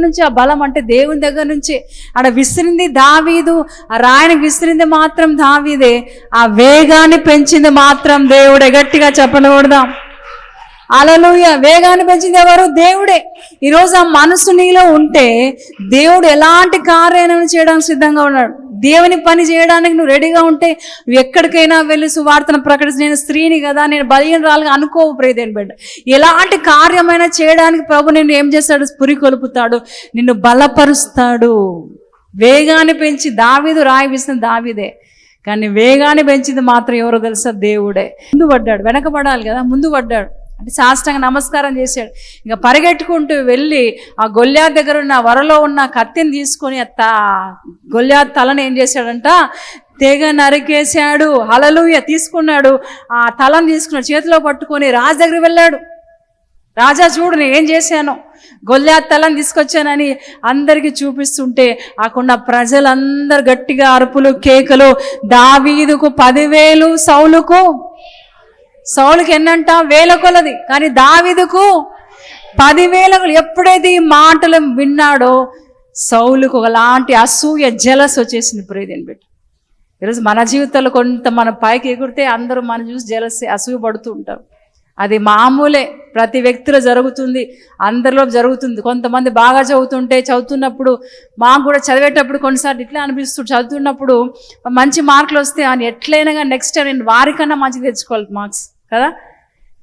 ఎక్కడి నుంచి ఆ బలం అంటే దేవుని దగ్గర నుంచి. ఆడ విసిరింది దావీదు ఆ రాయిని విసిరింది మాత్రం దావీదే. ఆ వేగాన్ని పెంచింది మాత్రం దేవుడే. గట్టిగా చెప్పకూడదాం అలలుయ వేగాన్ని పెంచింది ఎవరు? దేవుడే. ఈరోజు ఆ మనసు నీలో ఉంటే దేవుడు ఎలాంటి కార్యాలను చేయడానికి సిద్ధంగా ఉన్నాడు? దేవుని పని చేయడానికి నువ్వు రెడీగా ఉంటే నువ్వు ఎక్కడికైనా వెళ్ళి సువార్తను ప్రకటించి. నేను స్త్రీని కదా నేను బలహీనరాలుగా అనుకోవు ప్రేదేని బిడ్డ. ఎలాంటి కార్యమైనా చేయడానికి ప్రభు నిన్ను ఏం చేస్తాడు? పురి కొలుపుతాడు నిన్ను బలపరుస్తాడు. వేగాన్ని పెంచి దావీదు రాయి వేసిన దావీదే. కానీ వేగాన్ని పెంచింది మాత్రం ఎవరో తెలుసా? దేవుడే. ముందు పడ్డాడు వెనకబడాలి కదా ముందు పడ్డాడు. అంటే సాష్టంగా నమస్కారం చేశాడు. ఇంకా పరిగెట్టుకుంటూ వెళ్ళి ఆ గొల్లా దగ్గర ఉన్న వరలో ఉన్న కత్తిని తీసుకొని త గొల్లా తలని ఏం చేశాడంట? తెగ నరికేశాడు. అలలుయ తీసుకున్నాడు. ఆ తలను తీసుకున్నాడు. చేతిలో పట్టుకొని రాజు దగ్గర వెళ్ళాడు. రాజా చూడు నేను ఏం చేశాను. గొల్లా తలం తీసుకొచ్చానని అందరికీ చూపిస్తుంటే అక్కడ ప్రజలందరూ గట్టిగా అరుపులు కేకలు. దావీదుకు పదివేలు సౌలుకు సౌలుకి ఎన్నంట? వేల కొలది. కానీ దావిదుకు పదివేల ఎప్పుడైతే ఈ మాటలు విన్నాడో సౌలుకు ఒకలాంటి అసూయ జలస్ వచ్చేసింది ప్రేదేని బిడ్డ. ఈరోజు మన జీవితంలో కొంత మన పైకి ఎగురితే అందరూ మన చూసి జలసి అసూయ పడుతూ ఉంటారు. అది మామూలే. ప్రతి వ్యక్తిలో జరుగుతుంది. అందరిలో జరుగుతుంది. కొంతమంది బాగా చదువుతుంటే చదువుతున్నప్పుడు మాకు కూడా చదివేటప్పుడు కొన్నిసార్లు ఇట్లా అనిపిస్తుంది చదువుతున్నప్పుడు మంచి మార్కులు వస్తే అని ఎట్లయినా కానీ నెక్స్ట్ టైం నేను వారికన్నా మంచి తెచ్చుకోవాలి మార్క్స్. కదా?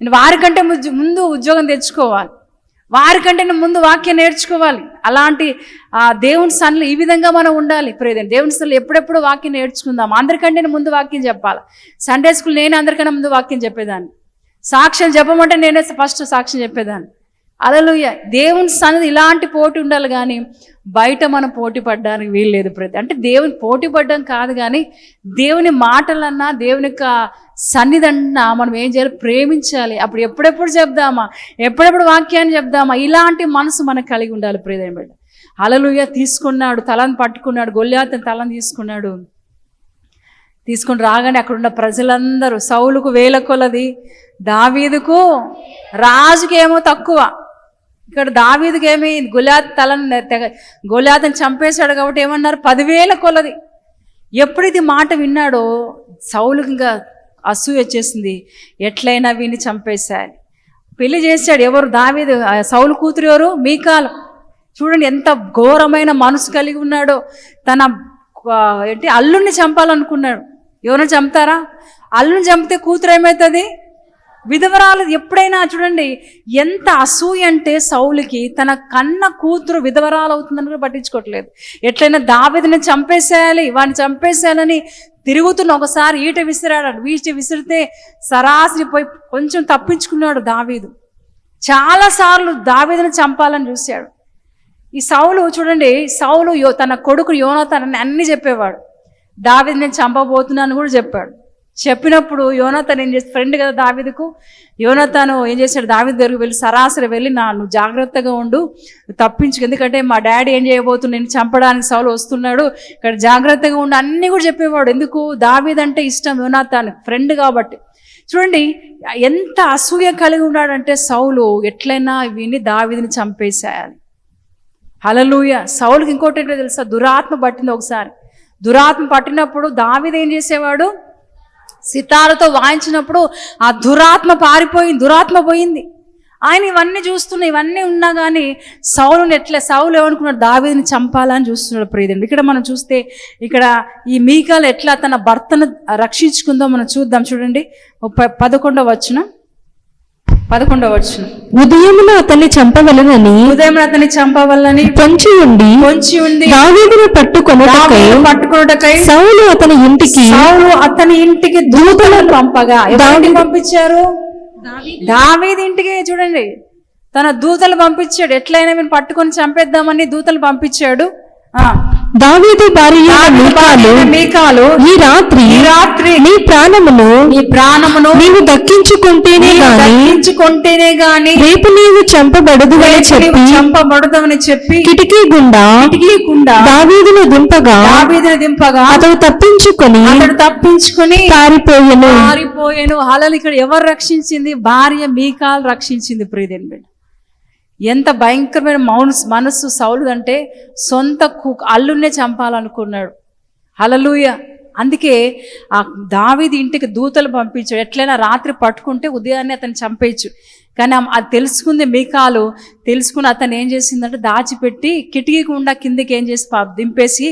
నేను వారికంటే ముందు- ముందు ఉద్యోగం తెచ్చుకోవాలి. వారికంటే నేను ముందు వాక్యం నేర్చుకోవాలి. అలాంటి ఆ దేవుని సన్లు ఈ విధంగా మనం ఉండాలి. ప్రేదం దేవుని సన్లు ఎప్పుడెప్పుడు వాక్యం నేర్చుకుందాం? అందరికంటే నేను ముందు వాక్యం చెప్పాలి? సండే స్కూల్ నేనే అందరికన్నా ముందు వాక్యం చెప్పేదాన్ని. సాక్ష్యం చెప్పమంటే నేనే ఫస్ట్ సాక్ష్యం చెప్పేదాన్ని. అలలుయ దేవుని సన్నిధి ఇలాంటి పోటీ ఉండాలి కానీ బయట మనం పోటీ పడడానికి వీల్లేదు ప్రతి. అంటే దేవుని పోటీ పడడం కాదు కానీ దేవుని మాటలన్నా దేవుని యొక్క సన్నిధన్నా మనం ఏం చేయాలి? ప్రేమించాలి. అప్పుడు ఎప్పుడెప్పుడు చెప్దామా? ఎప్పుడెప్పుడు వాక్యాన్ని చెప్దామా? ఇలాంటి మనసు మనకు కలిగి ఉండాలి ప్రియమైన బిడ్డ. అలలుయ తీసుకున్నాడు తలని పట్టుకున్నాడు గొల్లాతని తలని తీసుకున్నాడు. తీసుకొని రాగానే అక్కడ ఉన్న ప్రజలందరూ సౌలుకు వేల కొలది దావీదుకు రాజుకేమో తక్కువ. ఇక్కడ దావీదికి ఏమి గులాత్ తలను తెగ గులాతని చంపేశాడు కాబట్టి ఏమన్నారు? పదివేల కొలది. ఎప్పుడు ఇది మాట విన్నాడో సౌలుకి ఇంకా అసూయ వచ్చేసింది ఎట్లయినా వీని చంపేశాలి. పెళ్ళి చేశాడు ఎవరు? దావీదు సౌలు కూతురు ఎవరు? మీకాలు. చూడండి ఎంత ఘోరమైన మనసు కలిగి ఉన్నాడో. తన ఏంటి అల్లుడిని చంపాలనుకున్నాడు. ఎవరిని చంపుతారా? అల్లుని చంపితే కూతురు ఏమవుతుంది? విధవరాలు ఎప్పుడైనా చూడండి ఎంత అసూయ అంటే సౌలికి తన కన్న కూతురు విధవరాలు అవుతుందని కూడా పట్టించుకోవట్లేదు. ఎట్లయినా దావేదిని చంపేసేయాలి వాడిని చంపేసేయాలని తిరుగుతున్న ఒకసారి ఈట విసిరాడు వీట విసిరితే సరాసరి పోయి కొంచెం తప్పించుకున్నాడు దావీదు. చాలాసార్లు దావీదుని చంపాలని చూశాడు. ఈ సౌలు చూడండి సౌలు యో తన కొడుకు యోనతనని అన్ని చెప్పేవాడు. దావీదు నేను చంపబోతున్నాను కూడా చెప్పాడు. చెప్పినప్పుడు యోనతను ఏం చేసి ఫ్రెండ్ కదా దావిదకు? యోనతను ఏం చేశాడు? దావిద దగ్గరికి వెళ్ళి సరాసరి వెళ్ళి నా నువ్వు జాగ్రత్తగా ఉండు తప్పించు ఎందుకంటే మా డాడీ ఏం చేయబోతుంది నేను చంపడానికి సౌలు వస్తున్నాడు. ఇక్కడ జాగ్రత్తగా ఉండు. అన్నీ కూడా చెప్పేవాడు. ఎందుకు? దావీదంటే ఇష్టం యోనతాను ఫ్రెండ్ కాబట్టి. చూడండి ఎంత అసూయ కలిగి ఉన్నాడంటే సౌలు ఎట్లయినా విని దావిదిని చంపేసేయాలి. హలలుయ సౌలుకి ఇంకోటి ఏంటో తెలుసా? దురాత్మ పట్టింది ఒకసారి. దురాత్మ పట్టినప్పుడు దావీదు ఏం చేసేవాడు? సితారతో వాయించినప్పుడు ఆ దురాత్మ పారిపోయింది దురాత్మ పోయింది. ఆయన ఇవన్నీ చూస్తున్నా ఇవన్నీ ఉన్నా కానీ సౌలుని ఎట్లా సౌలు ఏమనుకున్నాడు? దావీదిని చంపాలని చూస్తున్నాడు ప్రియదండి ఇక్కడ మనం చూస్తే ఇక్కడ ఈ మీకాలు ఎట్లా తన భర్తను రక్షించుకుందో మనం చూద్దాం చూడండి. ముప్పై పదకొండవ వచ్చిన పదకొండవ వచ్చిన ఉదయమున అతన్ని చంపవలనని ఉదయం అతన్ని చంపవల్లని పొంచి ఉండి పొంచి ఉంది దావీదును పట్టుకొనుటకై దావీదు పట్టుకున్నటకై సౌలు అతని ఇంటికి సౌలు అతని ఇంటికి దూతలను పంపగా. ఎవరిని పంపించారు? దావీది. ఇంటికి చూడండి. తన దూతలు పంపించాడు. ఎట్లయినా మీరు పట్టుకొని చంపేద్దామని దూతలు పంపించాడు. ఆ. దావీదు భార్య మీకాలు మీకాలు ఈ రాత్రి ఈ రాత్రి నీ ప్రాణమును నీ ప్రాణమును నీవు దక్కించుకుంటేనే గాని దక్కించుకుంటేనే గాని రేపు నీవు చంపబడదు అని చెప్పి చంపబడదామని చెప్పి కిటికీ గుండా కిటికీకుండా దావీదును దింపగా దావీదుని దింపగా అతడు తప్పించుకొని అతడు తప్పించుకుని పారిపోయెను. పారిపోయాను. హలలు ఇక్కడ ఎవరు రక్షించింది? భార్య మీకాలు రక్షించింది ప్రియదేని బిడ్డ. ఎంత భయంకరమైన మౌన్స్ మనస్సు సౌలు అంటే సొంత కు అల్లున్నే చంపాలనుకున్నాడు. హలలుయ అందుకే ఆ దావిది ఇంటికి దూతలు పంపించాడు. ఎట్లయినా రాత్రి పట్టుకుంటే ఉదయాన్నే అతను చంపేయచ్చు. కానీ అది తెలుసుకుంది మీకాలు తెలుసుకుని అతను ఏం చేసిందంటే దాచిపెట్టి కిటికీ గుండా కిందికి ఏం చేసి దింపేసి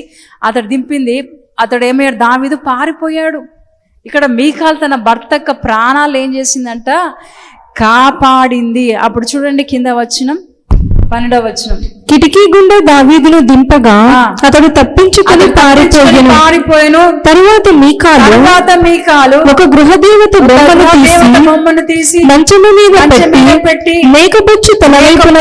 అతడు దింపింది అతడు ఏమయ్యాడు? దావిదు పారిపోయాడు. ఇక్కడ మీకాలు తన భర్త ప్రాణాలు ఏం చేసిందంట? కాపాడింది. అప్పుడు చూడండి కింద వచ్చినం పన్నెండవ వచ్చినం కిటికీ గుండా దావీదును దింపగా. అతడు తప్పించుకుని పారిపోయాను. పారిపోయాను. తరువాత మీకాలు తర్వాత మీకాలు ఒక గృహదేవత బొమ్మను తీసి దేవత బొమ్మను తీసి మంచము మీద మంచం పెట్టి మేకబొచ్చు తన వైపున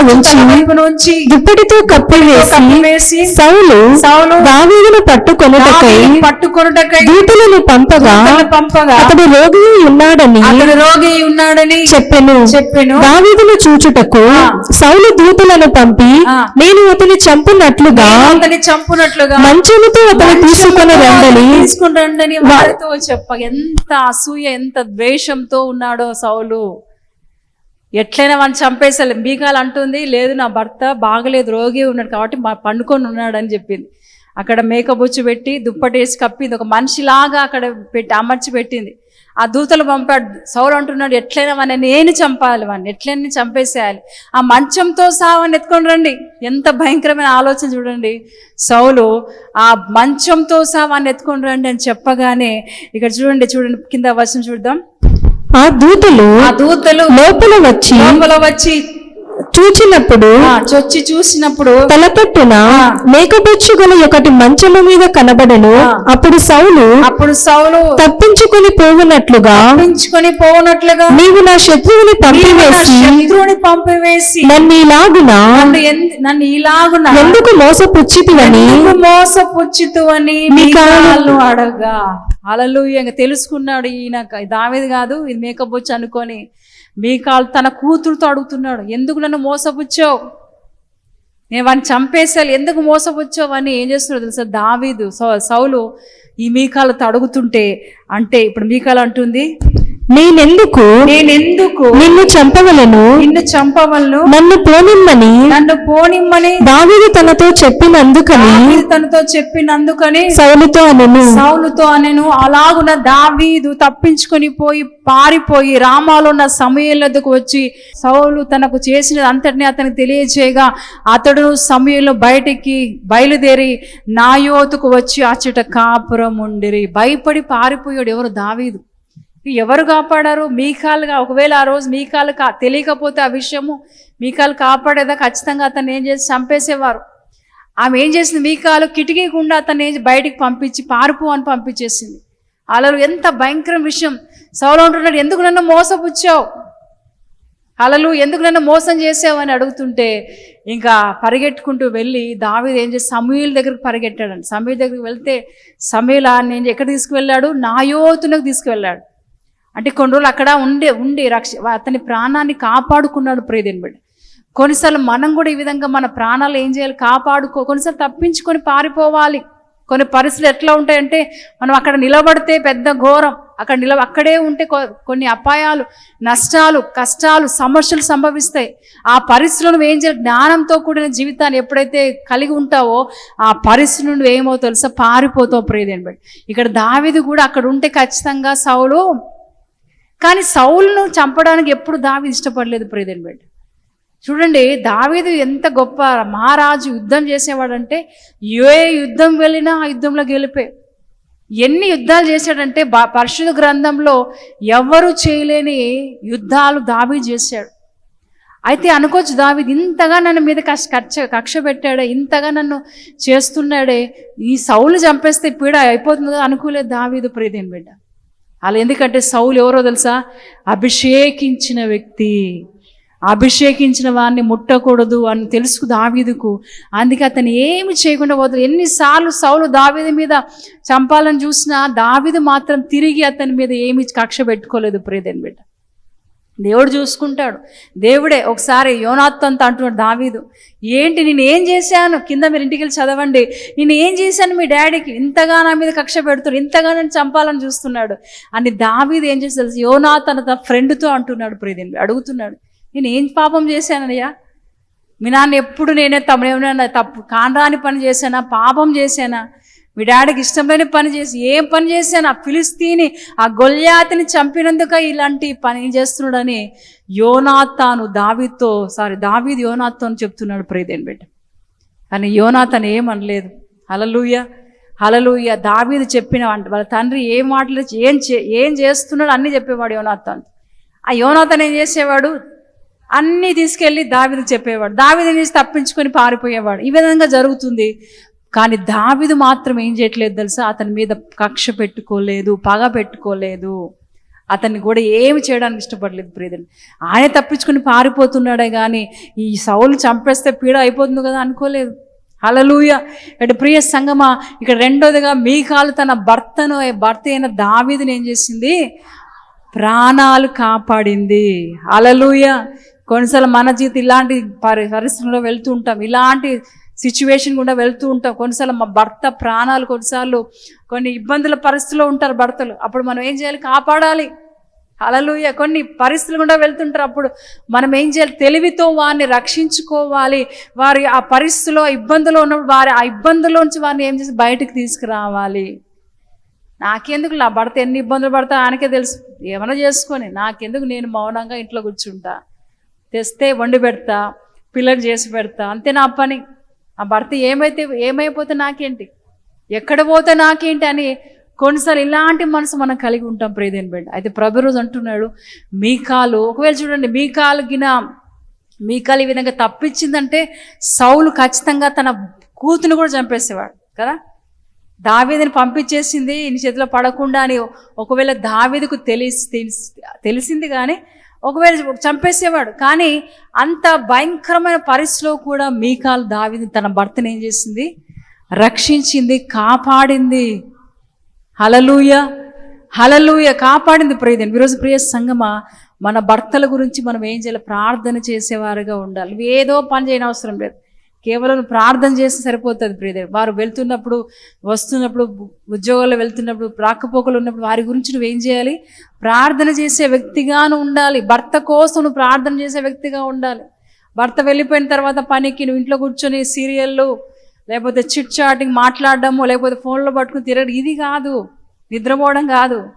ఉంచి దుప్పటితో కప్పివేసి వేసి సౌలు సౌలు దావీదును పట్టుకొనుటకై పట్టుకొనుటకై దూతలను పంపగా పంపగా అతడు రోగి ఉన్నాడని అతడు రోగి ఉన్నాడని చెప్పెను. చెప్పెను. దావీదును చూచుటకు. సౌలు దూతలను పంపి ఆ. నేను అతని చంపునట్లుగా అతని చంపునట్లుగా మంచముతో అతను తీసుకుని రండని తీసుకుని రండని వారితో చెప్ప ఎంత అసూయ ఎంత ద్వేషంతో ఉన్నాడో సౌలు. ఎట్లయినా వాడిని చంపేసాలి మీకాలు అంటుంది లేదు నా భర్త బాగలేదు రోగి ఉన్నాడు కాబట్టి మా పండుకొని ఉన్నాడు అని చెప్పింది. అక్కడ మేకబుచ్చు పెట్టి దుప్పటేసి కప్పింది. ఒక మనిషిలాగా అక్కడ పెట్టి అమర్చి పెట్టింది. ఆ దూతలు పంపాడు సౌలు అంటున్నాడు ఎట్లయినా వాడిని నేను చంపాలి వాడిని ఎట్లయినా చంపేసేయాలి. ఆ మంచంతో సావని ఎత్తుకొని రండి. ఎంత భయంకరమైన ఆలోచన చూడండి. సౌలు ఆ మంచంతో సావాన్ని ఎత్తుకొని రండి అని చెప్పగానే ఇక్కడ చూడండి చూడండి కింద వర్షం చూద్దాం. ఆ దూతలు ఆ దూతలు లోపల వచ్చి లోపల వచ్చి చూచినప్పుడు చొచ్చి చూసినప్పుడు తలపెట్టున మేకబొచ్చు గల ఒకటి మంచము మీద కనబడెను. అప్పుడు సౌలు అప్పుడు సౌలు తప్పించుకుని పోవునట్లుగా తప్పించుకొని పోనట్లుగా నీవు నా శత్రువుని పంపివేసి శత్రువుని పంపివేసి నన్ను ఇలాగున నన్ను ఇలాగున ఎందుకు మోసపుచ్చితివని ఎందుకు మోసపుచ్చుతు అని మీకాలు- మీకాలు అడగా అలలు ఇంకా తెలుసుకున్నాడు ఈయన దావేది కాదు ఇది మేకబొచ్చు అనుకొని మీకాల్ తన కూతురుతో అడుగుతున్నాడు ఎందుకు నన్ను మోసపుచ్చావు? నేను వాడిని చంపేసాలి ఎందుకు మోసపుచ్చావు? అని ఏం చేస్తున్నాడు తెలుసా? దావీదు సౌ- సౌలు ఈ మీకాలతో అడుగుతుంటే అంటే ఇప్పుడు మీకాలు అంటుంది నేనెందుకు? నేనెందుకు? నిన్ను చంపవలను? నిన్ను చంపవలను? నన్ను పోనిమ్మని? నన్ను పోనిమ్మని? దావీదు తనతో చెప్పినందుకని? తనతో చెప్పినందుకని? సౌలుతో అనెను. సౌలుతో నేను అలాగున దావీదు తప్పించుకొని పోయి పారిపోయి రామాలో ఉన్న సమయంలోకి వచ్చి సౌలు తనకు చేసిన అంతటిని అతనికి తెలియజేయగా అతడు సమయంలో బయటికి బయలుదేరి నాయోతుకు వచ్చి అచ్చట కాపురం ఉండిరి భయపడి పారిపోయాడు ఎవరు? దావీదు. ఎవరు కాపాడారు? మీకాలుగా ఒకవేళ ఆ రోజు మీ కాలు కా తెలియకపోతే ఆ విషయము మీ కాలు కాపాడేదా ఖచ్చితంగా అతను ఏం చేసి చంపేసేవారు. ఆమె ఏం చేసింది? మీ కాలు కిటికీ గుండా అతన్ని బయటికి పంపించి పారిపో అని పంపించేసింది. అలలు ఎంత భయంకరం విషయం. సౌలు అంటున్నాడు ఎందుకు నన్ను మోసపుచ్చావు? అలలు ఎందుకు నన్ను మోసం చేసావు? అని అడుగుతుంటే ఇంకా పరిగెట్టుకుంటూ వెళ్ళి దావీది ఏం చేసి సమీల దగ్గరికి పరిగెట్టాడండి సమీల దగ్గరికి వెళ్తే సమీల నేను ఎక్కడ తీసుకువెళ్ళాడు? నాయోతునకు తీసుకువెళ్ళాడు. అంటే కొన్ని రోజులు అక్కడ ఉండే ఉండి రక్ష అతని ప్రాణాన్ని కాపాడుకున్నాడు ప్రేదేని బిడ్డ. కొన్నిసార్లు మనం కూడా ఈ విధంగా మన ప్రాణాలు ఏం చేయాలి? కాపాడుకో కొన్నిసార్లు తప్పించుకొని పారిపోవాలి. కొన్ని పరిస్థితులు ఎట్లా ఉంటాయంటే మనం అక్కడ నిలబడితే పెద్ద ఘోరం. అక్కడ నిలబ అక్కడే ఉంటే కొ- కొన్ని అపాయాలు నష్టాలు కష్టాలు సమస్యలు సంభవిస్తాయి. ఆ పరిస్థితులను ఏం చేయాలి? జ్ఞానంతో కూడిన జీవితాన్ని ఎప్పుడైతే కలిగి ఉంటావో ఆ పరిస్థితి నుండి ఏమో తెలుసా? పారిపోతావు ప్రేదేని బట్టి ఇక్కడ దావిది కూడా అక్కడ ఉంటే ఖచ్చితంగా సౌలు కానీ సౌలును చంపడానికి ఎప్పుడు దావీదు ఇష్టపడలేదు ప్రియదేని బిడ్డ. చూడండి దావీదు ఎంత గొప్ప మహారాజు యుద్ధం చేసేవాడంటే ఏ యుద్ధం వెళ్ళినా ఆ యుద్ధంలో గెలిపే. ఎన్ని యుద్ధాలు చేశాడంటే బా- పరిశుద్ధ గ్రంథంలో ఎవరు చేయలేని యుద్ధాలు దావీ చేశాడు. అయితే అనుకోవచ్చు దావీది ఇంతగా నన్ను మీద కక్ష కక్ష కక్ష పెట్టాడే ఇంతగా నన్ను చేస్తున్నాడే ఈ సౌలు చంపేస్తే పీడ అయిపోతుందో అనుకోలేదు దావీదు ప్రియదేని బిడ్డ. అలా ఎందుకంటే సౌలు ఎవరో తెలుసా? అభిషేకించిన వ్యక్తి. అభిషేకించిన వారిని ముట్టకూడదు అని తెలుసు దావీదుకు. అందుకే అతను ఏమి చేయకుండా పోతుంది ఎన్నిసార్లు సౌలు దావీదు మీద చంపాలని చూసినా దావీదు మాత్రం తిరిగి అతని మీద ఏమి కక్ష పెట్టుకోలేదు ప్రియదేని బిడ్డ. దేవుడు చూసుకుంటాడు. దేవుడే ఒకసారి యోనాత్తంతో అంటున్నాడు దావీదు ఏంటి నేను ఏం చేశాను? కింద మీరు ఇంటికి వెళ్ళి చదవండి. నేను ఏం చేశాను మీ డాడీకి? ఇంతగా నా మీద కక్ష పెడుతున్నాడు ఇంతగా నన్ను చంపాలని చూస్తున్నాడు. అని దావీదు ఏం చేసి తెలుసు? యోనా తన ఫ్రెండ్తో అంటున్నాడు ప్రీతిని అడుగుతున్నాడు నేను ఏం పాపం చేశానయ్యా? మీ నాన్న ఎప్పుడు నేనే తమ ఏమైనా తప్పు కానరాని పని చేశానా? పాపం చేశానా? మీ డాడీకి ఇష్టం లేని పని చేసి ఏం పని చేశాను? ఆ ఫిలిస్తీని ఆ గొల్యాతిని చంపినందుక ఇలాంటి పని చేస్తున్నాడని యోనాతాను దావితో సారీ దావీది యోనాతో చెప్తున్నాడు ప్రేదేని బిడ్డ. కానీ యోనాతను ఏమనలేదు. హలలుయ హలలుయ దావీది చెప్పిన అంటే వాళ్ళ తండ్రి ఏం మాటలు ఏం చే ఏం చేస్తున్నాడు అన్నీ చెప్పేవాడు యోనాథన్ ఆ యోనాథన్ ఏం చేసేవాడు? అన్నీ తీసుకెళ్ళి దావీదుకు చెప్పేవాడు. దావీదు నుంచి తప్పించుకొని పారిపోయేవాడు. ఈ విధంగా జరుగుతుంది. కానీ దావిదు మాత్రం ఏం చేయట్లేదు తెలుసా? అతని మీద కక్ష పెట్టుకోలేదు పగ పెట్టుకోలేదు. అతన్ని కూడా ఏమి చేయడానికి ఇష్టపడలేదు ప్రియదని ఆయన తప్పించుకుని పారిపోతున్నాడే కానీ ఈ సౌలు చంపేస్తే పీడ అయిపోతుంది కదా అనుకోలేదు. హలలుయ ఇటు ప్రియ సంగమా ఇక్కడ రెండోదిగా మీకాలు తన భర్తను భర్త అయిన దావీదిని ఏం చేసింది? ప్రాణాలు కాపాడింది. అలలుయ కొన్నిసార్లు మన జీవితం ఇలాంటి పరి పరిశ్రమలో వెళ్తూ ఉంటాం. ఇలాంటి సిచ్యువేషన్ కూడా వెళ్తూ ఉంటాం. కొన్నిసార్లు మా భర్త ప్రాణాలు కొన్నిసార్లు కొన్ని ఇబ్బందుల పరిస్థితుల్లో ఉంటారు భర్తలు. అప్పుడు మనం ఏం చేయాలి? కాపాడాలి. అలలుయ కొన్ని పరిస్థితులు కూడా వెళ్తుంటారు. అప్పుడు మనం ఏం చేయాలి? తెలివితో వారిని రక్షించుకోవాలి. వారి ఆ పరిస్థితిలో ఇబ్బందులు ఉన్నప్పుడు వారి ఆ ఇబ్బందుల్లోంచి వారిని ఏం చేసి బయటకు తీసుకురావాలి. నాకెందుకు? నా భర్త ఎన్ని ఇబ్బందులు పడతా ఆయనకే తెలుసు. ఏమైనా చేసుకొని నాకెందుకు? నేను మౌనంగా ఇంట్లో కూర్చుంటా. తెస్తే వండి పెడతా పిల్లలు చేసి పెడతా. అంతే నా పని. ఆ భర్త ఏమైతే ఏమైపోతే నాకేంటి? ఎక్కడ పోతే నాకేంటి అని కొన్నిసార్లు ఇలాంటి మనసు మనం కలిగి ఉంటాం ప్రేదేని బిడ్డ. అయితే ప్రభు రోజు అంటున్నాడు మీ కాలు ఒకవేళ చూడండి మీ కాలు గిన మీ కాలు ఈ విధంగా తప్పించిందంటే సౌలు ఖచ్చితంగా తన కూతుని కూడా చంపేసేవాడు కదా? దావేదిని పంపించేసింది నీ చేతిలో పడకుండా అని ఒకవేళ దావేదికు తెలిసి తెలిసి- తెలిసింది కానీ ఒకవేళ చంపేసేవాడు. కానీ అంత భయంకరమైన పరిస్థితిలో కూడా మీకాల్ దావింది. తన భర్తను ఏం చేసింది? రక్షించింది కాపాడింది. హలలుయ హలలుయ కాపాడింది ప్రియదని ఈరోజు ప్రియ సంగమా మన భర్తల గురించి మనం ఏం చేయాలి? ప్రార్థన చేసేవారుగా ఉండాలి. ఏదో పని చేయని అవసరం లేదు. కేవలం ప్రార్థన చేస్తే సరిపోతుంది ప్రియదేవి వారు వెళ్తున్నప్పుడు వస్తున్నప్పుడు ఉద్యోగాల్లో వెళ్తున్నప్పుడు రాకపోకలు ఉన్నప్పుడు వారి గురించి నువ్వేం చేయాలి? ప్రార్థన చేసే వ్యక్తిగాను ఉండాలి. భర్త కోసం నువ్వు ప్రార్థన చేసే వ్యక్తిగా ఉండాలి. భర్త వెళ్ళిపోయిన తర్వాత పనికి నువ్వు ఇంట్లో కూర్చొని సీరియళ్ళు లేకపోతే చిట్ చాటింగ్ మాట్లాడడము లేకపోతే ఫోన్లో పట్టుకుని తిరగడం ఇది కాదు. నిద్రపోవడం కాదు.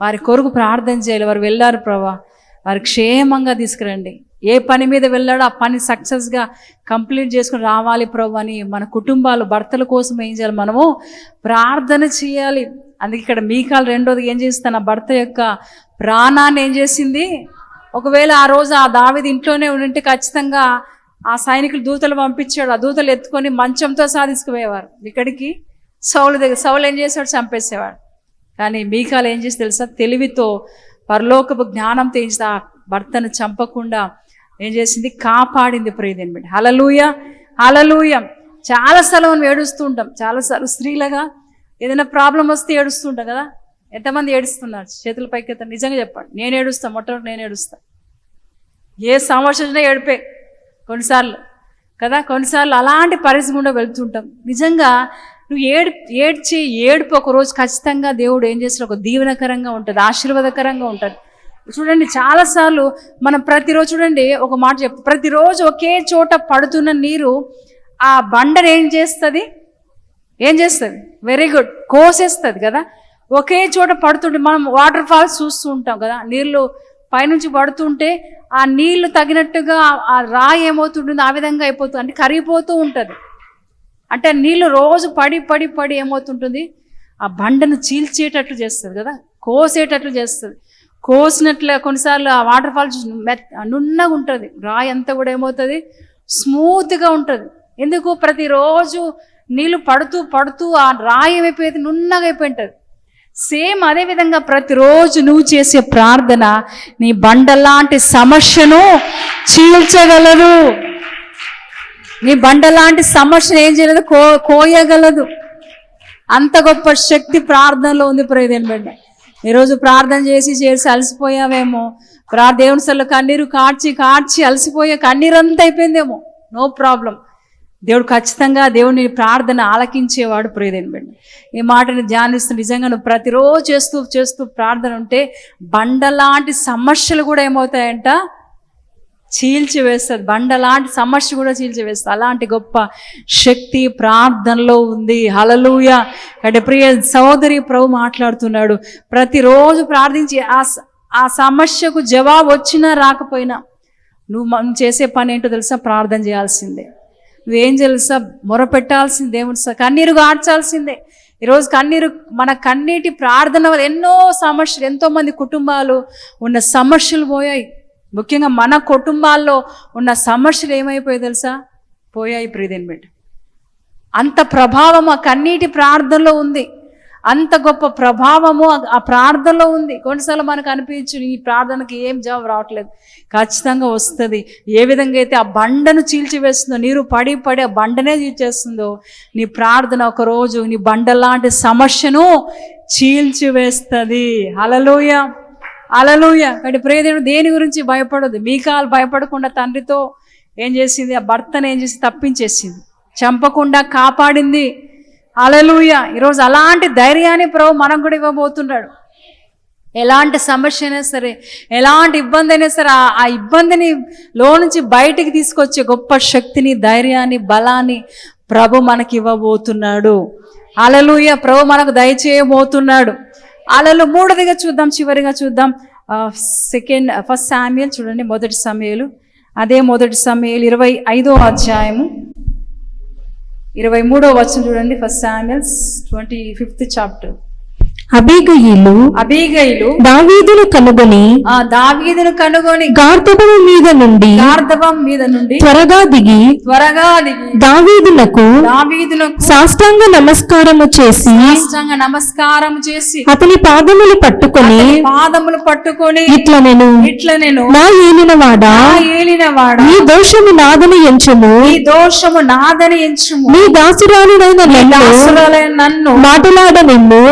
వారి కొరకు ప్రార్థన చేయాలి. వారు వెళ్ళారు ప్రభా. వారు క్షేమంగా తీసుకురండి. ఏ పని మీద వెళ్ళాడో ఆ పని సక్సెస్గా కంప్లీట్ చేసుకుని రావాలి ప్రభు అని మన కుటుంబాలు భర్తల కోసం ఏం చేయాలి మనము? ప్రార్థన చేయాలి. అందుకే ఇక్కడ మీకాలు రెండోది ఏం చేస్తే తన భర్త యొక్క ప్రాణాన్ని ఏం చేసింది? ఒకవేళ ఆ రోజు ఆ దావిది ఇంట్లోనే ఉండింటే ఖచ్చితంగా ఆ సైనికులు దూతలు పంపించాడు. ఆ దూతలు ఎత్తుకొని మంచంతో సాధించుకుపోయేవారు. ఇక్కడికి సౌలు దగ్గర సౌలు ఏం చేసాడు చంపేసేవాడు. కానీ మీకాలు ఏం చేసి తెలుసా? తెలివితో పరలోకపు జ్ఞానంతో ఏం చేసి ఆ భర్తను చంపకుండా ఏం చేసింది? కాపాడింది ప్రియదేని బిడ్డ. హలలూయ హలలూయ చాలాసార్లు మనం ఏడుస్తూ ఉంటాం. చాలాసార్లు స్త్రీలుగా ఏదైనా ప్రాబ్లం వస్తే ఏడుస్తుంటాం కదా? ఎంతమంది ఏడుస్తున్నారు? చేతుల పైకి ఎత్తండి. నిజంగా చెప్పండి. నేను ఏడుస్తా మొట్టమొదటి నేను ఏడుస్తాను ఏ సంవత్సరం ఏడిపే. కొన్నిసార్లు కదా? కొన్నిసార్లు అలాంటి పరిస్థితి గుండా వెళ్తుంటాం. నిజంగా నువ్వు ఏడు ఏడ్చి ఏడుపు ఒక రోజు ఖచ్చితంగా దేవుడు ఏం చేస్తాడు? ఒక దీవెనకరంగా ఉంటుంది ఆశీర్వాదకరంగా ఉంటుంది. చూడండి చాలాసార్లు మనం ప్రతిరోజు చూడండి ఒక మాట చెప్తా ప్రతిరోజు ఒకే చోట పడుతున్న నీరు ఆ బండను ఏం చేస్తుంది? ఏం చేస్తుంది? వెరీ గుడ్ కోసేస్తుంది కదా? ఒకే చోట పడుతుంటే మనం వాటర్ ఫాల్స్ చూస్తూ ఉంటాం కదా? నీళ్ళు పైనుంచి పడుతుంటే ఆ నీళ్ళు తగినట్టుగా ఆ- రాయి ఏమవుతుంటుందో ఆ విధంగా అయిపోతుంది అంటే కరిగిపోతూ ఉంటుంది. అంటే ఆ నీళ్ళు రోజు పడి పడి పడి ఏమవుతుంటుంది? ఆ బండను చీల్చేటట్లు చేస్తుంది కదా? కోసేటట్లు చేస్తుంది. కోసినట్లు కొన్నిసార్లు ఆ వాటర్ ఫాల్స్ మెత్ నున్నగా ఉంటుంది. రాయి అంతా కూడా ఏమవుతుంది? స్మూత్గా ఉంటుంది. ఎందుకు? ప్రతిరోజు నీళ్ళు పడుతూ పడుతూ ఆ రాయి ఏమైపోయేది? నున్నగా అయిపోయి ఉంటుంది సేమ్ అదే విధంగా ప్రతిరోజు నువ్వు చేసే ప్రార్థన నీ బండలాంటి సమస్యను చీల్చగలదు. నీ బండలాంటి సమస్యను ఏం చేయలేదు? కో కోయగలదు. అంత గొప్ప శక్తి ప్రార్థనలో ఉంది ప్రయోజనం బిడ్డ. ఈరోజు ప్రార్థన చేసి చేసి అలసిపోయావేమో. ప్రా దేవుని సల్లో కన్నీరు కార్చి కార్చి అలసిపోయే కన్నీరు అంతా అయిపోయిందేమో. No problem. దేవుడు ఖచ్చితంగా దేవుని ప్రార్థన ఆలకించేవాడు ప్రియదేని ఈ మాటని ధ్యానిస్తూ నిజంగా నువ్వు ప్రతిరోజు చేస్తూ చేస్తూ ప్రార్థన ఉంటే బండలాంటి సమస్యలు కూడా ఏమవుతాయంట? చీల్చివేస్తుంది. బండ లాంటి సమస్య కూడా చీల్చివేస్తుంది. అలాంటి గొప్ప శక్తి ప్రార్థనలో ఉంది. హలలుయ అంటే ప్రియ సోదరి ప్రభు మాట్లాడుతున్నాడు. ప్రతిరోజు ప్రార్థించి ఆ ఆ సమస్యకు జవాబు వచ్చినా రాకపోయినా నువ్వు మనం చేసే పని ఏంటో తెలుసా? ప్రార్థన చేయాల్సిందే. నువ్వేం తెలుసా? మొరపెట్టాల్సిందే దేవుడు స- కన్నీరు గార్చాల్సిందే. ఈరోజు కన్నీరు మన కన్నీటి ప్రార్థన వల్ల ఎన్నో సమస్యలు ఎంతోమంది కుటుంబాలు ఉన్న సమస్యలు పోయాయి. ముఖ్యంగా మన కుటుంబాల్లో ఉన్న సమస్యలు ఏమైపోయాయి తెలుసా? పోయాయి ప్రియదేని బిడ్డ అంత ప్రభావం ఆ కన్నీటి ప్రార్థనలో ఉంది. అంత గొప్ప ప్రభావము ఆ- ప్రార్థనలో ఉంది. కొన్నిసార్లు మనకు అనిపించు ఈ ప్రార్థనకి ఏం జవాబు రావట్లేదు. ఖచ్చితంగా వస్తుంది. ఏ విధంగా అయితే ఆ బండను చీల్చివేస్తుందో నీరు పడి పడి ఆ బండనే చీల్చేస్తుందో నీ ప్రార్థన ఒకరోజు నీ బండ లాంటి సమస్యను చీల్చివేస్తుంది. అలలోయ అలలోయ కాబట్టి ప్రియదేవుడు దేని గురించి భయపడదు మీకాలు భయపడకుండా తండ్రితో ఏం చేసింది? ఆ భర్తను ఏం చేసి? తప్పించేసింది. చంపకుండా కాపాడింది. అలలుయ ఈరోజు అలాంటి ధైర్యాన్ని ప్రభు మనం కూడా ఇవ్వబోతున్నాడు. ఎలాంటి సమస్య అయినా సరే ఎలాంటి ఇబ్బంది అయినా సరే ఆ- ఆ ఇబ్బందిని లో నుంచి బయటికి తీసుకొచ్చే గొప్ప శక్తిని ధైర్యాన్ని బలాన్ని ప్రభు మనకి ఇవ్వబోతున్నాడు. అలలుయ ప్రభు మనకు దయచేయబోతున్నాడు. అలలు మూడవదిగా చూద్దాం చివరిగా చూద్దాం. సెకండ్ ఫస్ట్ సామ్యుయల్ చూడండి మొదటి సమయలు అదే మొదటి సమయలు ఇరవై ఐదో అధ్యాయము. ఇరవై మూడో వచనం చూడండి first Samuels twenty fifth chapter Abigail Abigail దావీదును కనుగొని ఆ దావీదును కనుగొని గార్ధబము మీద నుండి గార్ధవం మీద నుండి త్వరగా దిగి త్వరగా దిగి దావీదునకు దావీదునకు సాష్టాంగ నమస్కారము చేసి సాష్టాంగ నమస్కారం చేసి అతని పాదములు పట్టుకొని పాదములు పట్టుకొని ఇట్ల నేను ఇట్లా నేను నా ఏలినవాడా నా ఏలినవాడా ఈ దోషము నాదని ఎంచుము ఈ దోషము నాదని ఎంచుము నీ దాసురాలునైన నన్ను దాసురాలైన నన్ను మాటలాడ నిన్ను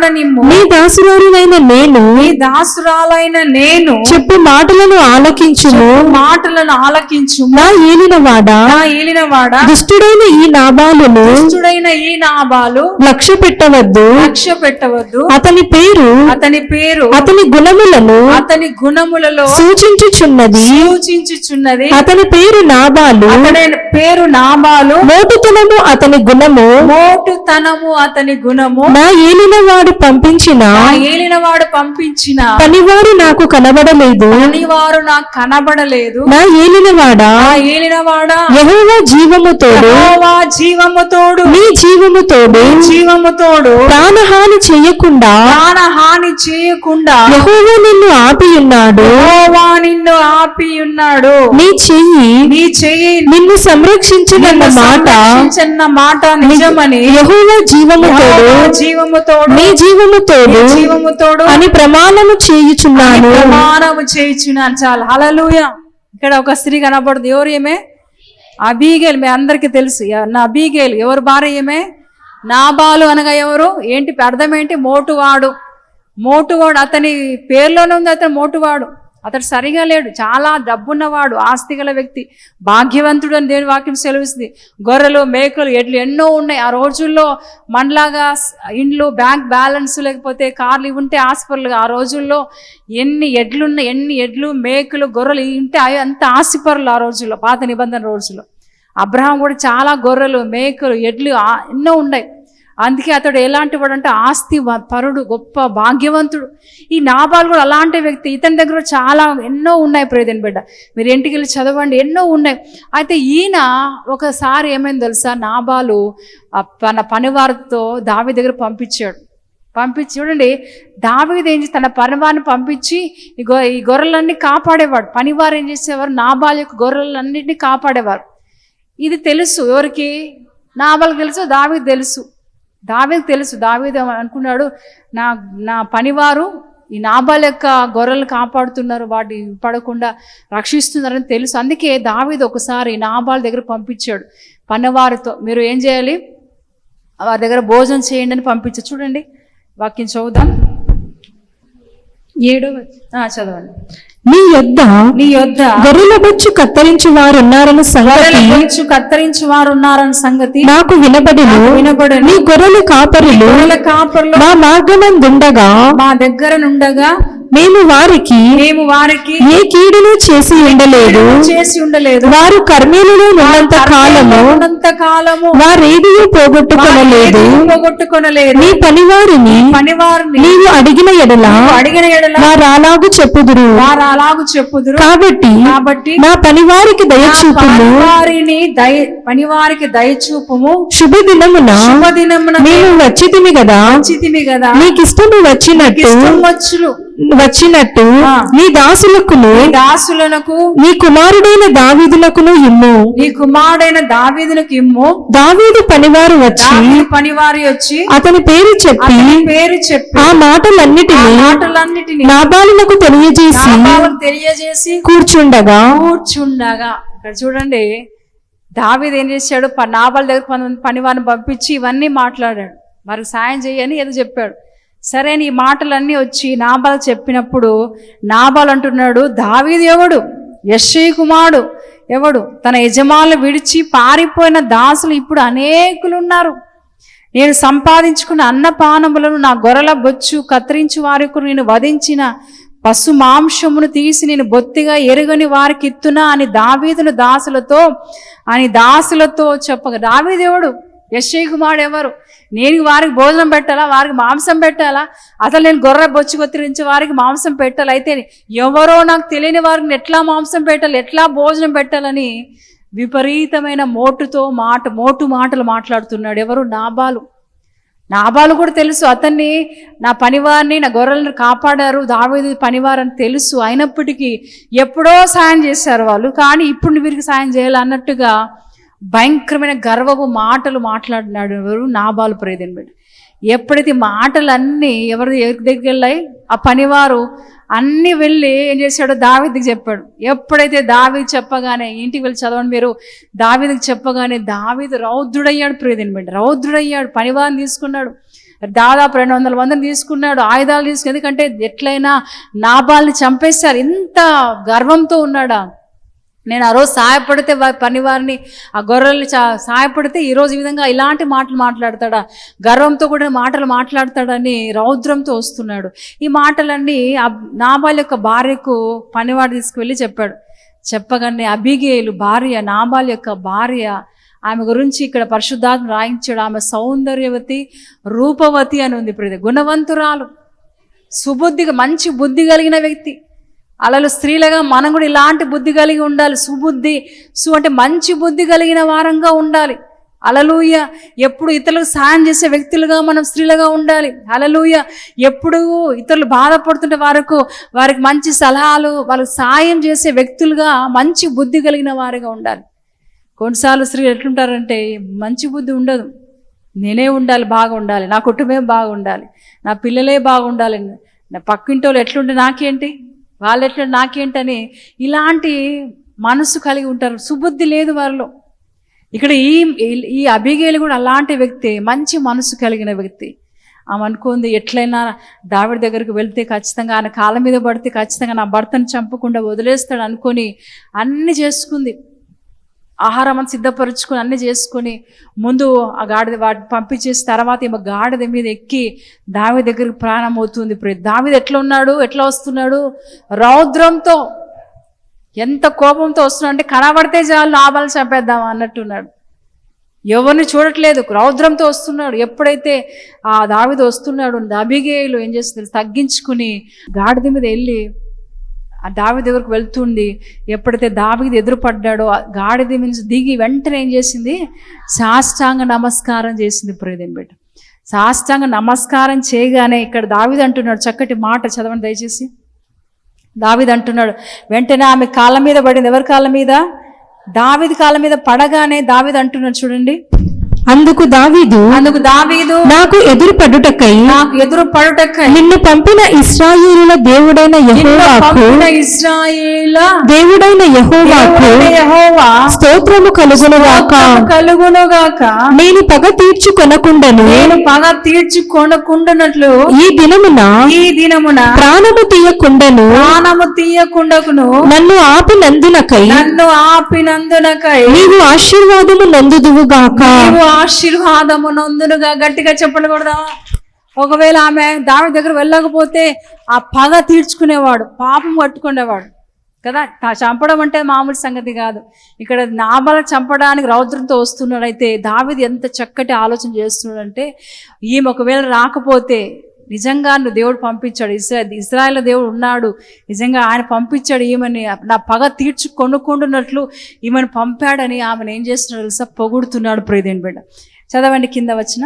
మాటలాడనిమ్ము నీ దాసురాలునైన నేను నీ దాసురాలైన నేను చెప్పు మాటలను ఆలకించుము. మాటలను ఆలకించుము. నా ఏలినవాడా నా ఏలినవాడా దుష్టుడైన ఈ నాబాలును దుష్టుడైన ఈ నాబాలు లక్ష్య పెట్టవద్దు. లక్ష్య పెట్టవద్దు. అతని పేరు అతని పేరు అతని గుణములను అతని గుణములలో సూచించుచున్నది. సూచించుచున్నది. అతని పేరు నాబాలు. అతని పేరు నాబాలు. మోటుతనము అతని గుణము. మోటుతనము అతని గుణము. నా ఏలినవాడు పంపించిన ఏలినవాడు పంపించిన పనివాడు నాకు కనబడలేదు. పనివారు నాకు కనబడలేదు. నా ఏలినవాడా ఏలినవాడా యెహోవా జీవము తోడు. యెహోవా జీవము తోడు. నీ జీవము తోడు. జీవము తోడు. ప్రాణహాని చెయ్యకుండా ప్రాణ హాని చేయకుండా యెహోవా నిన్ను ఆపియున్నాడు యెహోవా నిన్ను ఆపి ఉన్నాడు. నీ చెయ్యి నీ చెయ్యి నిన్ను సంరక్షించినన్న మాట చిన్న మాట నిజమని యెహోవా జీవము తోడు. యెహోవా జీవము తోడు. నీ జీవము తోడు జీవము తోడు అని ప్రమాణము చేయుచున్నాను. ప్రమాణము చేయించున్నాను చాలు. హలలుయ ఇక్కడ ఒక స్త్రీ కనబడుతుంది. ఎవరు ఏమే అబీగేల్. మీ అందరికీ తెలుసు. నా అబీగేల్. ఎవరు భార్య ఏమే నాబాలు అనగా ఎవరు? ఏంటి? అర్థం ఏంటి? మోటువాడు. మోటువాడు. అతని పేర్లోనే ఉంది అతను మోటువాడు. అతడు సరిగా లేడు. చాలా డబ్బున్నవాడు ఆస్తి గల వ్యక్తి భాగ్యవంతుడు అని దేని వాక్యం సెలవిస్తుంది. గొర్రెలు మేకలు ఎడ్లు ఎన్నో ఉన్నాయి. ఆ రోజుల్లో మనలాగా ఇండ్లు బ్యాంక్ బ్యాలెన్స్ లేకపోతే కార్లు ఇవి ఉంటే ఆస్పర్లు ఆ రోజుల్లో ఎన్ని ఎడ్లున్నాయి ఎన్ని ఎడ్లు మేకలు గొర్రెలు ఇవి ఉంటే అవి అంత ఆస్తిపరులు ఆ రోజుల్లో పాత నిబంధన రోజుల్లో. అబ్రహాం కూడా చాలా గొర్రెలు మేకలు ఎడ్లు ఎన్నో ఉన్నాయి. అందుకే అతడు ఎలాంటి వాడు అంటే ఆస్తి పరుడు గొప్ప భాగ్యవంతుడు. ఈ నాబాలు కూడా అలాంటి వ్యక్తి. ఇతని దగ్గర చాలా ఎన్నో ఉన్నాయి ప్రేదన్ బిడ్డ. మీరు ఇంటికి వెళ్ళి చదవండి ఎన్నో ఉన్నాయి. అయితే ఈయన ఒకసారి ఏమైంది తెలుసా? నాబాలు తన పనివారితో దావి దగ్గర పంపించాడు. పంపించి చూడండి దావీదు ఏం చేసి తన పనివారిని పంపించి ఈ గొ ఈ గొర్రెలన్నీ కాపాడేవాడు. పనివారు ఏం చేసేవారు? నాబాల్ యొక్క గొర్రెలన్నింటినీ కాపాడేవారు. ఇది తెలుసు ఎవరికి? నాబాల్ తెలుసు దావికి తెలుసు. దావీదు తెలుసు దావీదు అనుకున్నాడు నా నా పనివారు ఈ నాబాల్ యొక్క గొర్రెలు కాపాడుతున్నారు వాటి పడకుండా రక్షిస్తున్నారని తెలుసు. అందుకే దావీదు ఒకసారి నాబాల్ దగ్గర పంపించాడు. పనివారితో మీరు ఏం చేయాలి? వారి దగ్గర భోజనం చేయండి అని పంపించు చూడండి వాక్యం చదువుదాం. ఏడవ చదవండి. నీ యొద్ద నీ యొద్ద గొర్రెల బొచ్చు కత్తిరించి వారున్నారన్న గొర్రెల సంగతి బొచ్చు కత్తిరించి వారు ఉన్నారన్న సంగతి నాకు వినబడిను. వినబడను. నీ గొర్రెల కాపరులు గొర్రెల కాపర్లు మా మార్గమందుండగా మా దగ్గర నుండగా మేము వారికి మేము వారికి ఏ కీడును చేసి ఉండలేదు. చేసి ఉండలేదు. వారు కర్మేలులో ఉన్నంత కాలము ఉన్నంత కాలము వారేది పోగొట్టుకొనలేదు. పోగొట్టుకొనలేదు. నీ పనివారిని పనివారిని నీవు అడిగిన ఎడల అడిగిన ఎడల వారు అలాగు చెప్పుదురు. వారు అలాగు చెప్పుదురు. కాబట్టి కాబట్టి నా పనివారికి దయచూపుము. పనివారిని దయ పనివారికి దయచూపుము. శుభ దినమున శుభదినమున మేము వచ్చితిమి కదా చితిమి కదా నీకిష్టము వచ్చినట్టు ఇష్టమొచ్చులు వచ్చినట్టు. నీ దాసులకును దాసులకు నీ కుమారుడైన దావీదులకును ఇమ్ము. నీ కుమారుడైన దావీదులకు ఇమ్ము. దావీదు పనివారు వచ్చి పనివారి వచ్చి అతని పేరు చెప్పి పేరు చెప్పి ఆ మాటలన్నిటినీ మాటలన్నిటిని నాబాలునకు తెలియజేసి తెలియజేసి కూర్చుండగా కూర్చుండగా. ఇక్కడ చూడండి దావీదు ఏం చేశాడు? నాబాల దగ్గర కొంతమంది పనివారిని పంపించి ఇవన్నీ మాట్లాడాడు. వారికి సాయం చేయని ఏదో చెప్పాడు. సరే నీ మాటలన్నీ వచ్చి నాబాల్ చెప్పినప్పుడు నాబాల్ అంటున్నాడు దావీదు ఎవడు? యశ్వీ కుమారుడు ఎవడు? తన యజమానులు విడిచి పారిపోయిన దాసులు ఇప్పుడు అనేకులు ఉన్నారు నేను సంపాదించుకున్న అన్నపానములను నా గొర్రెల బొచ్చు కత్తిరించి వారికి నేను వధించిన పశు మాంసమును తీసి నేను బొత్తిగా ఎరుగని వారికి ఇత్తునా అని దావీదును దాసులతో అని దాసులతో చెప్పగా దావీదేవుడు యశ్వీ కుమారుడు ఎవరు? నేను వారికి భోజనం పెట్టాలా? వారికి మాంసం పెట్టాలా? అసలు నేను గొర్రె బొచ్చు కొత్తిరించి వారికి మాంసం పెట్టాలి? అయితే ఎవరో నాకు తెలియని వారికి ఎట్లా మాంసం పెట్టాలి? ఎట్లా భోజనం పెట్టాలని విపరీతమైన మోటుతో మాట మోటు మాటలు మాట్లాడుతున్నాడు. ఎవరు? నాబాలు. నాబాలు కూడా తెలుసు. అతన్ని నా పనివారిని నా గొర్రెలను కాపాడారు. దావేది పనివారని తెలుసు. అయినప్పటికీ ఎప్పుడో సాయం చేశారు వాళ్ళు. కానీ ఇప్పుడు వీరికి సాయం చేయాలన్నట్టుగా భయంకరమైన గర్వపు మాటలు మాట్లాడినాడు ఎవరు నాబాలు ప్రేదన్ బిడ్డ. ఎప్పుడైతే మాటలన్నీ ఎవరి ఎవరి దగ్గరికి వెళ్ళాయి? ఆ పనివారు అన్నీ వెళ్ళి ఏం చేశాడు దావిదికి చెప్పాడు. ఎప్పుడైతే దావిది చెప్పగానే ఇంటికి వెళ్ళి చదవండి మీరు దావిదికి చెప్పగానే దావిది రౌద్రుడయ్యాడు ప్రియదిని బిడ్డ. రౌద్రుడయ్యాడు పనివారిని తీసుకున్నాడు. దాదాపు రెండు వందల మందిని తీసుకున్నాడు ఆయుధాలు తీసుకుని ఎందుకంటే ఎట్లయినా నాబాల్ని చంపేశారు. ఇంత గర్వంతో ఉన్నాడా? నేను ఆ రోజు సహాయపడితే పని పనివారిని ఆ గొర్రెల్ని చా సహాయపడితే ఈరోజు ఈ విధంగా ఇలాంటి మాటలు మాట్లాడతాడా? గర్వంతో కూడా మాటలు మాట్లాడతాడని రౌద్రంతో వస్తున్నాడు. ఈ మాటలన్నీ ఆ నాబాల్ యొక్క భార్యకు పనివాడు తీసుకువెళ్ళి చెప్పాడు. చెప్పగానే అబిగేలు భార్య నాబాల్ యొక్క భార్య ఆమె గురించి ఇక్కడ పరిశుద్ధాత్మ రాయించాడు. ఆమె సౌందర్యవతి రూపవతి అని ఉంది. ఇప్పుడు ఇది గుణవంతురాలు సుబుద్ధిగా మంచి బుద్ధి కలిగిన వ్యక్తి. అలలు స్త్రీలుగా మనం కూడా ఇలాంటి బుద్ధి కలిగి ఉండాలి. సుబుద్ధి సు అంటే మంచి బుద్ధి కలిగిన వారంగా ఉండాలి. అలలుయ ఎప్పుడు ఇతరులకు సాయం చేసే వ్యక్తులుగా మనం స్త్రీలుగా ఉండాలి. అలలుయ ఎప్పుడు ఇతరులు బాధపడుతుంటే వారికి వారికి మంచి సలహాలు వాళ్ళకి సాయం చేసే వ్యక్తులుగా మంచి బుద్ధి కలిగిన వారిగా ఉండాలి. కొన్నిసార్లు స్త్రీలు ఎట్లుంటారంటే మంచి బుద్ధి ఉండదు. నేనే ఉండాలి బాగా ఉండాలి. నా కుటుంబం బాగుండాలి. నా పిల్లలే బాగుండాలి. నా పక్కింటి వాళ్ళు ఎట్లుంటే నాకేంటి? వాళ్ళు ఎట్లా నాకేంటని ఇలాంటి మనసు కలిగి ఉంటారు. సుబుద్ధి లేదు వారిలో. ఇక్కడ ఈ ఈ- ఈ అభిగేలు కూడా అలాంటి వ్యక్తి మంచి మనసు కలిగిన వ్యక్తి. ఆమె అనుకుంది ఎట్లయినా దావిడి దగ్గరికి వెళ్తే ఖచ్చితంగా ఆయన కాళ్ళ మీద పడితే ఖచ్చితంగా నా భర్తను చంపకుండా వదిలేస్తాడు అనుకొని అన్ని చేసుకుంది. ఆహారం అంతా సిద్ధపరుచుకొని అన్ని చేసుకొని ముందు ఆ గాడిద వాటిని పంపించేసి తర్వాత ఏమో గాడిద మీద ఎక్కి దావి దగ్గరికి ప్రాణం అవుతుంది. ఇప్పుడు దావిది ఎట్లా ఉన్నాడు? ఎట్లా వస్తున్నాడు? రౌద్రంతో ఎంత కోపంతో వస్తున్నాడు అంటే కనబడితే చాలు లాభాలు చంపేద్దాం అన్నట్టున్నాడు. ఎవరిని చూడట్లేదు రౌద్రంతో వస్తున్నాడు. ఎప్పుడైతే ఆ దావిది వస్తున్నాడు అభిగేయులు ఏం చేస్తుంది? తగ్గించుకుని గాడిద మీద వెళ్ళి ఆ దావి దగ్గరకు వెళ్తుండి ఎప్పుడైతే దావిది ఎదురుపడ్డాడో ఆ గాడిద నుంచి దిగి వెంటనే ఏం చేసింది? సాష్టాంగ నమస్కారం చేసింది ప్రియదేం బిడ్డ. సాష్టాంగ నమస్కారం చేయగానే ఇక్కడ దావిది అంటున్నాడు చక్కటి మాట చదవండి దయచేసి. దావిది అంటున్నాడు వెంటనే ఆమె కాళ్ళ మీద పడింది. ఎవరి కాళ్ళ మీద? దావిది కాళ్ళ మీద పడగానే దావిది అంటున్నాడు చూడండి. అందుకు దావీదు అందుకు దావీదు నాకు ఎదురు పడుటకై నాకు ఎదురు పడుటకై నిన్ను పంపిన ఇస్రాయేలుల దేవుడైన యెహోవాకు పంపిన ఇశ్రాయేల దేవుడైన యెహోవాకు యెహోవా స్తోత్రము కలుగునుగాక కలుగునుగాక నేను పగ తీర్చుకొనకుండను. నేను పగ తీర్చుకొనకుండానట్లు ఈ దినమున ఈ దినమున ప్రాణము తీయకుండను. ప్రాణము తీయకుండకును నన్ను ఆపినందునకై నన్ను ఆపినందునకై నీవు ఆశీర్వాదము నందుదువుగాక నీవు ఆశీర్వాదము నందునుగా గట్టిగా చెప్పకూడదా ఒకవేళ ఆమె దావి దగ్గర వెళ్ళకపోతే ఆ పగ తీర్చుకునేవాడు పాపం పట్టుకునేవాడు. కదా? చంపడం అంటే మామూలు సంగతి కాదు. ఇక్కడ నాబల చంపడానికి రౌద్రంతో వస్తున్నాడైతే దావిది ఎంత చక్కటి ఆలోచన చేస్తున్నాడంటే ఈమె ఒకవేళ రాకపోతే నిజంగా నువ్వు దేవుడు పంపించాడు. ఇస్రా ఇస్రాయల్ దేవుడు ఉన్నాడు. నిజంగా ఆయన పంపించాడు. ఈమెని నా పగ తీర్చు కొనుక్కుంటున్నట్లు ఈమెను పంపాడని ఆమెను ఏం చేస్తున్నాడు తెలుసా? పొగుడుతున్నాడు ప్రియదేని బిడ్డ. చదవండి కింద వచ్చిన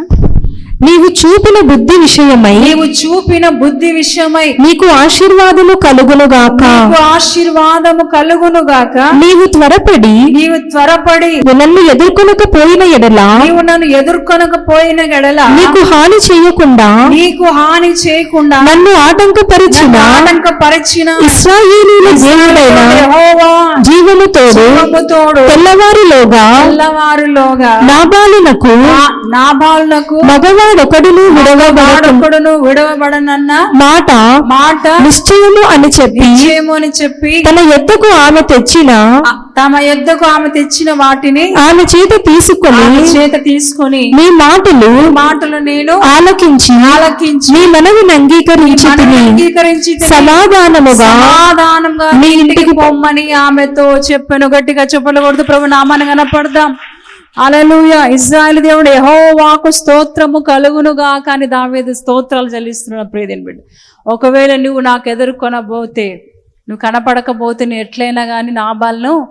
నీవు చూపిన బుద్ధి విషయమై నీవు చూపిన బుద్ధి విషయమై నీకు ఆశీర్వాదము కలుగునుగాక నీకు ఆశీర్వాదము కలుగును గాక. నీవు త్వరపడి నీవు త్వరపడి నన్ను ఎదుర్కొనకపోయిన ఎడల నీవు నన్ను ఎదుర్కొనకపోయిన గడల నీకు హాని చేయకుండా నీకు హాని చేయకుండా నన్ను ఆటంకపరిచిన ఆటంకపరిచిన ఇస్రాయేలీల దేవుడైన యెహోవా జీవము తోడు తెల్లవారులోగా తెల్లవారులోగా నాబాలునకు నాబాలునకు మగవాడొకడును విడవబడకు వాడొకడును విడవబడనన్న మాట మాట నిశ్చయము అని చెప్పి నిశ్చయము అని చెప్పి తన ఎద్దకు ఆమె తెచ్చిన తమ యొద్దకు ఆమె తెచ్చిన వాటిని ఆమె చేత తీసుకొని చేత తీసుకొని నీ మాటలు మాటలు నేను ఆలకించి ఆలకించి నీ మనవిని అంగీకరించి మనవి అంగీకరించి సమాధానముగా సమాధానంగా నీ ఇంటికి పొమ్మని ఆమెతో చెప్పాను. గట్టిగా చెప్పకూడదు ప్రభు నామాన్ని కనపడదాం అలలుయ ఇజ్రాయల్ దేవుడు యెహోవాకు స్తోత్రము కలుగునుగా కానీ దావేది స్తోత్రాలు చెల్లిస్తున్నాడు. ప్రియదేని బిడ్డ ఒకవేళ నువ్వు నాకు ఎదుర్కొనబోతే నువ్వు కనపడకపోతే నేను ఎట్లయినా కానీ నా బాలను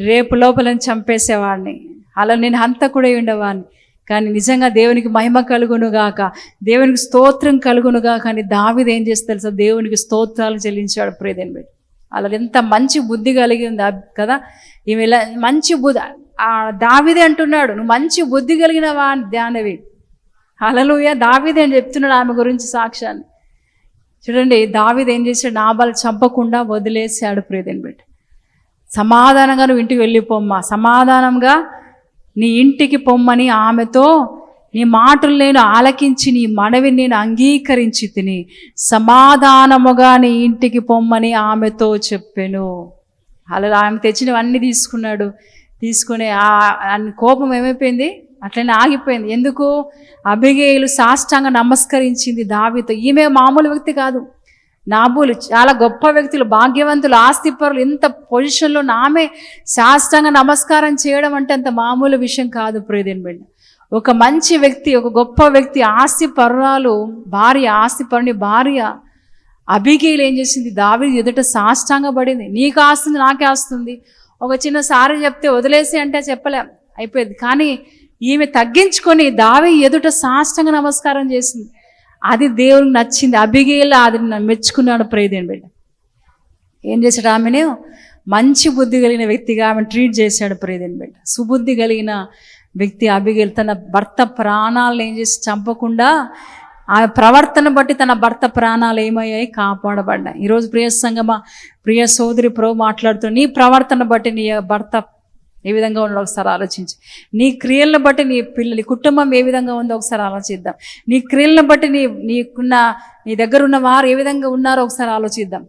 రేపు లోపలని చంపేసేవాడిని. అలా నేను హంతకుడే ఉండేవాడిని. కానీ నిజంగా దేవునికి మహిమ కలుగునుగాక దేవునికి స్తోత్రం కలుగునుగా కానీ దావిది ఏం చేస్తే తెలుసా? దేవునికి స్తోత్రాలు చెల్లించాడు. ప్రియదేని బిడ్డ అలా ఎంత మంచి బుద్ధి కలిగి ఉంది కదా? ఈమె ఇలా మంచి బుద్ధి ఆ దావిదే అంటున్నాడు నువ్వు మంచి బుద్ధి కలిగిన వా ధ్యానవి అలలుయ దావిదే అని చెప్తున్నాడు ఆమె గురించి సాక్ష్యాన్ని. చూడండి దావిది ఏం చేశాడు? నాబాలు చంపకుండా వదిలేసాడు ప్రియదేని బిడ్డ. సమాధానంగా నువ్వు ఇంటికి వెళ్ళిపోమ్మా. సమాధానంగా నీ ఇంటికి పొమ్మని ఆమెతో నీ మాటలు నేను ఆలకించి నీ మనవి నేను అంగీకరించి తిని సమాధానముగా నీ ఇంటికి పొమ్మని ఆమెతో చెప్పాను. అలా ఆమె తెచ్చినవన్నీ తీసుకున్నాడు. తీసుకునే ఆ కోపం ఏమైపోయింది? అట్లనే ఆగిపోయింది. ఎందుకు? అభిగేయులు సాష్టాంగ నమస్కరించింది దావితో ఈమె మామూలు వ్యక్తి కాదు. నాబూలు చాలా గొప్ప వ్యక్తులు భాగ్యవంతులు ఆస్తిపరులు. ఇంత పొజిషన్లో నామే శాస్త్రంగా నమస్కారం చేయడం అంటే అంత మామూలు విషయం కాదు ప్రియదేని బిడ్డ. ఒక మంచి వ్యక్తి ఒక గొప్ప వ్యక్తి ఆస్తి పరురాలు భార్య ఆస్తి పరుని భార్య అభిగేలు ఏం చేసింది? దావి ఎదుట సాష్టాంగ పడింది నీకు ఆస్తుంది నాకే ఆస్తుంది. ఒక చిన్న సారి చెప్తే వదిలేసి అంటే చెప్పలేం అయిపోయింది. కానీ ఈమె తగ్గించుకొని దావి ఎదుట సాష్టంగా నమస్కారం చేసింది. అది దేవునికి నచ్చింది. అభిగేలు అది మెచ్చుకున్నాడు ప్రేదేని బిడ్డ. ఏం చేశాడు ఆమెను? మంచి బుద్ధి కలిగిన వ్యక్తిగా ఆమె ట్రీట్ చేశాడు ప్రేదేని బిడ్డ. సుబుద్ధి కలిగిన వ్యక్తి అభిగేలు తన భర్త ప్రాణాలను ఏం చేసి చంపకుండా ఆ ప్రవర్తన బట్టి తన భర్త ప్రాణాలు ఏమయ్యాయి? కాపాడబడ్డాయి. ఈరోజు ప్రియ సంగమ ప్రియ సోదరి ప్రభు మాట్లాడుతూ నీ ప్రవర్తన బట్టి నీ భర్త ఏ విధంగా ఉన్నాడో ఒకసారి ఆలోచించి. నీ క్రియలను బట్టి నీ పిల్లలు కుటుంబం ఏ విధంగా ఉందో ఒకసారి ఆలోచిద్దాం. నీ క్రియలను బట్టి నీ నీకున్న నీ దగ్గర ఉన్న వారు ఏ విధంగా ఉన్నారో ఒకసారి ఆలోచిద్దాం.